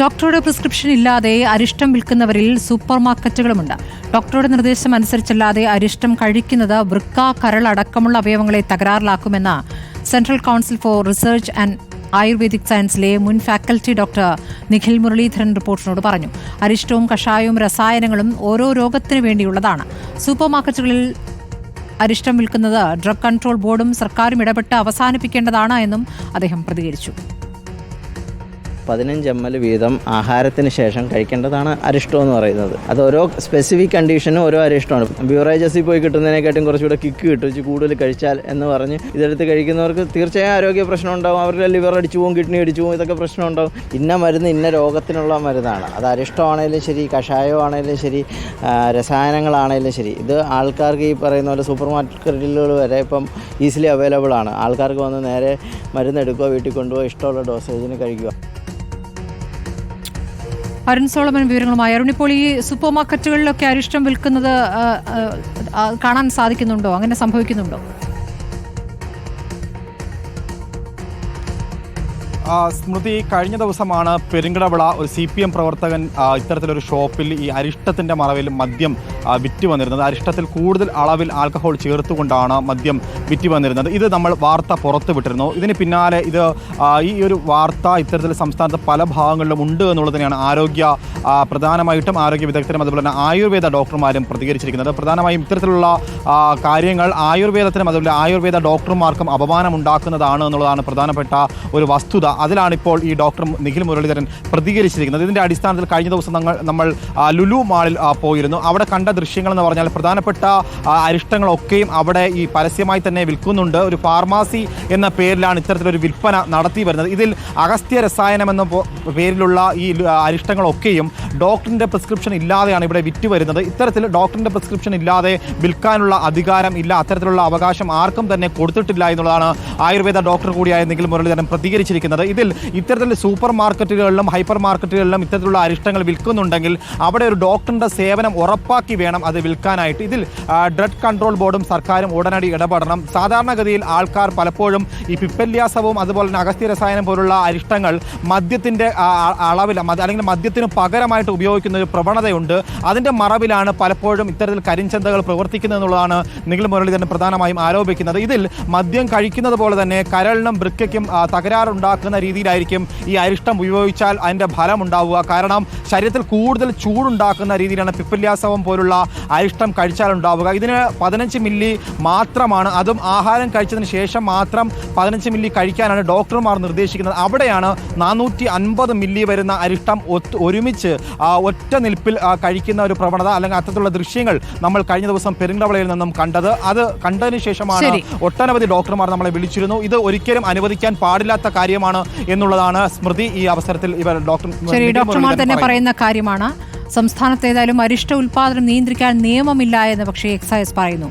ഡോക്ടറുടെ പ്രിസ്ക്രിപ്ഷൻ ഇല്ലാതെ അരിഷ്ടം വിൽക്കുന്നവരിൽ സൂപ്പർ മാർക്കറ്റുകളുമുണ്ട് ഡോക്ടറുടെ നിർദ്ദേശം അനുസരിച്ചല്ലാതെ അരിഷ്ടം കഴിക്കുന്നത് വൃക്ക കരൾ അടക്കമുള്ള അവയവങ്ങളെ തകരാറിലാക്കുമെന്ന് central council for research and Ayurvedic സയൻസിലെ മുൻ ഫാക്കൽറ്റി ഡോക്ടർ നിഖിൽ മുരളീധരൻ റിപ്പോർട്ടിനോട് പറഞ്ഞു. അരിഷ്ടവും കഷായവും രസായനങ്ങളും ഓരോ രോഗത്തിനു വേണ്ടിയുള്ളതാണ്. സൂപ്പർ മാർക്കറ്റുകളിൽ അരിഷ്ടം വിൽക്കുന്നത് ഡ്രഗ് കൺട്രോൾ ബോർഡും സർക്കാരും ഇടപെട്ട് അവസാനിപ്പിക്കേണ്ടതാണ് എന്നും അദ്ദേഹം പ്രതികരിച്ചു. പതിനഞ്ച് എം എൽ വീതം ആഹാരത്തിന് ശേഷം കഴിക്കേണ്ടതാണ് അരിഷ്ടം എന്ന് പറയുന്നത്. അത് ഓരോ സ്പെസിഫിക് കണ്ടീഷനും ഓരോ അരിഷ്ടമാണ്. ബ്യൂറേജസിൽ പോയി കിട്ടുന്നതിനെക്കാട്ടും കുറച്ചുകൂടെ കിക്ക് കിട്ടും. വെച്ച് കൂടുതൽ കഴിച്ചാൽ എന്ന് പറഞ്ഞ് ഇതെടുത്ത് കഴിക്കുന്നവർക്ക് തീർച്ചയായും ആരോഗ്യ പ്രശ്നം ഉണ്ടാവും. അവരുടെ ലിവർ അടിച്ചു പോകും കിഡ്നി അടിച്ചു പോകും ഇതൊക്കെ പ്രശ്നം ഉണ്ടാവും. ഇന്ന മരുന്ന് ഇന്ന രോഗത്തിനുള്ള മരുന്നാണ്. അത് അരിഷ്ടമാണേലും ശരി കഷായമാണേലും ശരി രസായനങ്ങളാണേലും ശരി. ഇത് ആൾക്കാർക്ക് ഈ പറയുന്ന പോലെ സൂപ്പർ മാർക്കറ്റുകൾ വരെ ഇപ്പം ഈസിലി അവൈലബിൾ ആണ്. ആൾക്കാർക്ക് വന്ന് നേരെ മരുന്ന് എടുക്കുക വീട്ടിൽ കൊണ്ടുപോകുക ഇഷ്ടമുള്ള ഡോസേജിന് കഴിക്കുക. അരുൺ സോളമൻ വിവരങ്ങളുമായി. അരുൺ ഇപ്പോൾ ഈ സൂപ്പർ മാർക്കറ്റുകളിലൊക്കെ അരിഷ്ടം വിൽക്കുന്നത് കാണാൻ സാധിക്കുന്നുണ്ടോ? അങ്ങനെ സംഭവിക്കുന്നുണ്ടോ? സ്മൃതി കഴിഞ്ഞ ദിവസമാണ് പെരുങ്കടവിള ഒരു സി പി എം പ്രവർത്തകൻ ഇത്തരത്തിലൊരു ഷോപ്പിൽ ഈ അരിഷ്ടത്തിന്റെ മറവിൽ മദ്യം വിറ്റ് വന്നിരുന്നത്. അരിഷ്ടത്തിൽ കൂടുതൽ അളവിൽ ആൽക്കഹോൾ ചേർത്തുകൊണ്ടാണ് മദ്യം വിറ്റ് വന്നിരുന്നത്. ഇത് നമ്മൾ വാർത്ത പുറത്തു വിട്ടിരുന്നു. ഇതിന് പിന്നാലെ ഇത് ഈ ഒരു വാർത്ത ഇത്തരത്തിൽ സംസ്ഥാനത്ത് പല ഭാഗങ്ങളിലും ഉണ്ട് എന്നുള്ളത് തന്നെയാണ് ആരോഗ്യ പ്രധാനമായിട്ടും ആരോഗ്യ വിദഗ്ധരും അതുപോലെ തന്നെ ആയുർവേദ ഡോക്ടർമാരും പ്രതികരിച്ചിരിക്കുന്നത്. പ്രധാനമായും ഇത്തരത്തിലുള്ള കാര്യങ്ങൾ ആയുർവേദത്തിനും അതുപോലെ ആയുർവേദ ഡോക്ടർമാർക്കും അപമാനം ഉണ്ടാക്കുന്നതാണ് എന്നുള്ളതാണ് പ്രധാനപ്പെട്ട ഒരു വസ്തുത. അതിലാണ് ഇപ്പോൾ ഈ ഡോക്ടർ നിഖിൽ മുരളീധരൻ പ്രതികരിച്ചിരിക്കുന്നത്. ഇതിന്റെ അടിസ്ഥാനത്തിൽ കഴിഞ്ഞ ദിവസം നമ്മൾ നമ്മൾ ലുലു മാളിൽ പോയിരുന്നു. അവിടെ കണ്ട ദൃശ്യങ്ങൾ എന്ന് പറഞ്ഞാൽ പ്രധാനപ്പെട്ട അരിഷ്ടങ്ങളൊക്കെയും അവിടെ ഈ പരസ്യമായി തന്നെ വിൽക്കുന്നുണ്ട്. ഒരു ഫാർമസി എന്ന പേരിലാണ് ഇത്തരത്തിലൊരു വിൽപ്പന നടത്തി വരുന്നത്. ഇതിൽ അഗസ്ത്യ രസായനം എന്ന പേരിലുള്ള ഈ ല- ഡോക്ടറിന്റെ പ്രിസ്ക്രിപ്ഷൻ ഇല്ലാതെയാണ് ഇവിടെ വിറ്റ് വരുന്നത്. ഇത്തരത്തിൽ ഡോക്ടറിന്റെ പ്രിസ്ക്രിപ്ഷൻ ഇല്ലാതെ വിൽക്കാനുള്ള അധികാരം ഇല്ല. അത്തരത്തിലുള്ള അവകാശം ആർക്കും തന്നെ കൊടുത്തിട്ടില്ല എന്നുള്ളതാണ് ആയുർവേദ ഡോക്ടർ കൂടിയായ നിഖിൽ മുരളീധരൻ പ്രതികരിച്ചിരിക്കുന്നത്. ഇതിൽ ഇത്തരത്തിൽ സൂപ്പർ മാർക്കറ്റുകളിലും ഹൈപ്പർ മാർക്കറ്റുകളിലും ഇത്തരത്തിലുള്ള അരിഷ്ടങ്ങൾ വിൽക്കുന്നുണ്ടെങ്കിൽ അവിടെ ഒരു ഡോക്ടറിന്റെ സേവനം ഉറപ്പാക്കി വേണം അത് വിൽക്കാനായിട്ട്. ഇതിൽ ഡ്രഗ് കൺട്രോൾ ബോർഡും സർക്കാരും ഉടനടി ഇടപെടണം. സാധാരണഗതിയിൽ ആൾക്കാർ പലപ്പോഴും ഈ പിപ്പല്യാസവും അതുപോലെ തന്നെ അഗസ്ത്യ രസായനം പോലുള്ള അരിഷ്ടങ്ങൾ ആ, അളവിൽ അല്ലെങ്കിൽ മദ്യത്തിന് പകരമായിട്ട് ഉപയോഗിക്കുന്ന ഒരു പ്രവണതയുണ്ട്. അതിന്റെ മറവിലാണ് പലപ്പോഴും ഇത്തരത്തിൽ കരിഞ്ചന്തകൾ പ്രവർത്തിക്കുന്നതെന്നുള്ളതാണ് നിഖിൽ മുരളീധരൻ പ്രധാനമായും ആരോപിക്കുന്നത്. ഇതിൽ മദ്യം കഴിക്കുന്നത് പോലെ തന്നെ കരളിനും വൃക്കയ്ക്കും തകരാറുണ്ടാക്കുന്ന രീതിയിലായിരിക്കും ഈ അരിഷ്ടം ഉപയോഗിച്ചാൽ അതിന്റെ ഫലം ഉണ്ടാവുക കാരണം ശരീരത്തിൽ കൂടുതൽ ചൂടുണ്ടാക്കുന്ന രീതിയിലാണ് പിപ്പല്യാസവം പോലുള്ള അരിഷ്ടം കഴിച്ചാൽ ഉണ്ടാവുക. ഇതിന് പതിനഞ്ച് മില്ലി മാത്രമാണ്. അതും ആഹാരം കഴിച്ചതിന് ശേഷം മാത്രം പതിനഞ്ച് മില്ലി കഴിക്കാനാണ് ഡോക്ടർമാർ നിർദ്ദേശിക്കുന്നത്. അവിടെയാണ് നാനൂറ്റി അൻപത് മില്ലി വരുന്ന അരിഷ്ടം ഒരുമിച്ച് ഒറ്റ നിൽപ്പിൽ കഴിക്കുന്ന ഒരു പ്രവണത അല്ലെങ്കിൽ അത്തരത്തിലുള്ള ദൃശ്യങ്ങൾ നമ്മൾ കഴിഞ്ഞ ദിവസം പെരുങ്കവളയിൽ നിന്നും കണ്ടത്. അത് കണ്ടതിന് ശേഷമാണ്. ഒട്ടനവധി ഡോക്ടർമാർ നമ്മളെ വിളിച്ചിരുന്നു. ഇത് ഒരിക്കലും അനുവദിക്കാൻ പാടില്ലാത്ത കാര്യമാണ് എന്നുള്ളതാണ് സ്മൃതി ഈ അവസരത്തിൽ ഇവർ ഡോക്ടർ ഡോക്ടർമാർ തന്നെ പറയുന്ന കാര്യമാണ്. സംസ്ഥാനത്ത് ഏതായാലും അരിഷ്ട ഉൽപാദനം നിയന്ത്രിക്കാൻ നിയമമില്ല എന്ന് പക്ഷേ എക്സൈസ് പറയുന്നു.